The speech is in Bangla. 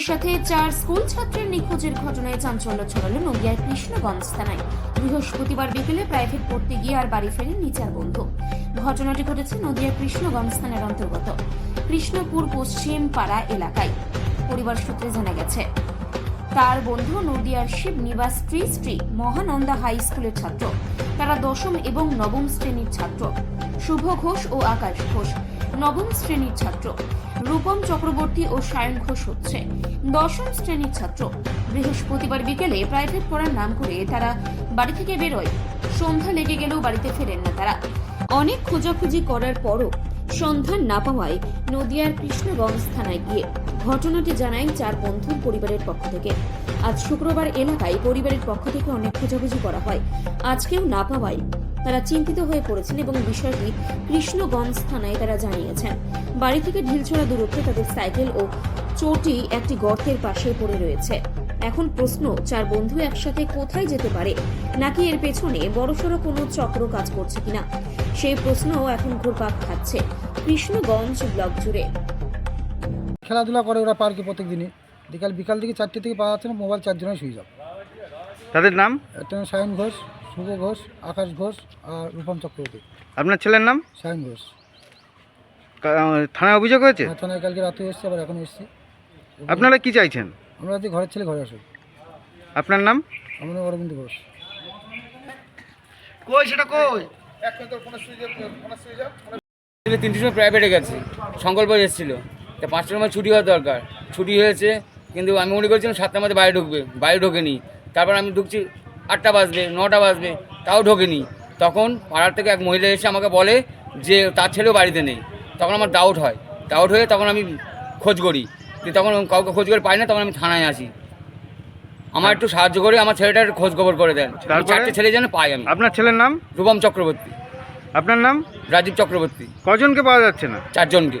সেই সাথে চার স্কুল ছাত্রের নিখোঁজের ঘটনায় চাঞ্চল্য ছড়ালো নদিয়ার কৃষ্ণগঞ্জ থানায়। বৃহস্পতিবার বিকেলে প্রাইভেট পড়তে গিয়ে আর বাড়ি ফেরেননি চার বন্ধু। ঘটনাটি ঘটেছে নদিয়ার কৃষ্ণগঞ্জ থানার অন্তর্গত, কৃষ্ণপুর পশ্চিম পাড়া এলাকায়। পরিবার সূত্রে জানা গেছে, তার বন্ধু নদিয়ার শিব নিবাস স্ত্রী স্ত্রী মহানন্দা হাই স্কুলের ছাত্র। তারা দশম এবং নবম শ্রেণির ছাত্র। শুভ ঘোষ ও আকাশ ঘোষ, নবম শ্রেণির ছাত্র। রূপম চক্রবর্তী ও সায়ন ঘোষ হচ্ছে। দশম শ্রেণির ছাত্র। বৃহস্পতিবার বিকেলে প্রাইভেট পড়ার নাম করে তারা বাড়ি থেকে বেরোয়। সন্ধ্যা লেগে গেলেও বাড়িতে ফেরেন না তারা। অনেক খোঁজাখুঁজি করার পরও সন্ধান না পাওয়ায় নদিয়ার কৃষ্ণগঞ্জ থানায় গিয়ে ঘটনাটি জানায় চার বন্ধুর পরিবারের পক্ষ থেকে। আজ শুক্রবার এলাকায় পরিবারের পক্ষ থেকে অনেক খোঁজাখুঁজি করা হয়। আজকেও না পাওয়ায় তারা চিন্তিত হয়ে পড়েছেন এবং বিষয়টি কৃষ্ণগঞ্জ থানায় তারা জানিয়েছেন। বাড়ি থেকে ঢিলছোড়া দূরত্বে তাদের সাইকেল ও চটি একটি গর্তের পাশে পড়ে রয়েছে। এখন প্রশ্ন চার বন্ধু একসাথে কোথায় যেতে পারে? নাকি এর পেছনে বড়সড় কোনো চক্র কাজ করছে কিনা? সেই প্রশ্নও এখন ঘুরপাক খাচ্ছে কৃষ্ণগঞ্জ ব্লক জুড়ে। খেলাধুলা করে ওরা পার্কে প্রত্যেক দিনই বিকাল বিকাল থেকে চারটে থেকে পাওয়া যাচ্ছে না মোবাইল চারজনের সুইচ অফ তাদের নাম? একটা নাম সায়ন ঘোষ। শুভ ঘোষ আকাশ ঘোষ আর রূপম চক্রবর্তী। আপনার ছেলের নাম? সায়ন ঘোষ। থানায় অভিযোগ হয়েছে? আর থানায় কালকে রাতে এসছে আবার এখন এসছি। আপনারা কি চাইছেন? আমরা যদি ঘরের ছেলে ঘরে আসুক আপনার নাম? আমার নাম অরবিন্দ ঘোষ। কই সেটা কই? তিনটির সময় প্রাইভেটে গেছে। সংকল্প এসেছিল। তা পাঁচটার সময় ছুটি হওয়া দরকার। ছুটি হয়েছে কিন্তু আমি মনে করছিলাম সাতটার মধ্যে বাইরে ঢুকবে বাইরে ঢোকেনি। তারপর আমি ঢুকছি আটটা বাজবে নটা বাজবে তাও ঢোকেনি। তখন পাড়ার থেকে এক মহিলা এসে আমাকে বলে যে তার ছেলেও বাড়িতে নেই। তখন আমার ডাউট হয়। ডাউট হয়ে তখন আমি খোঁজ করি। তখন কাউকে খোঁজ করে পাই না তখন আমি থানায় আসি। আমার একটু সাহায্য করে আমার ছেলেটার খোঁজ খবর করে দেন। চারটে ছেলে যেন পাই আমি। আপনার ছেলের নাম? রূপম চক্রবর্তী। আপনার নাম? রাজীব চক্রবর্তী। কজনকে পাওয়া যাচ্ছে না? চারজনকে।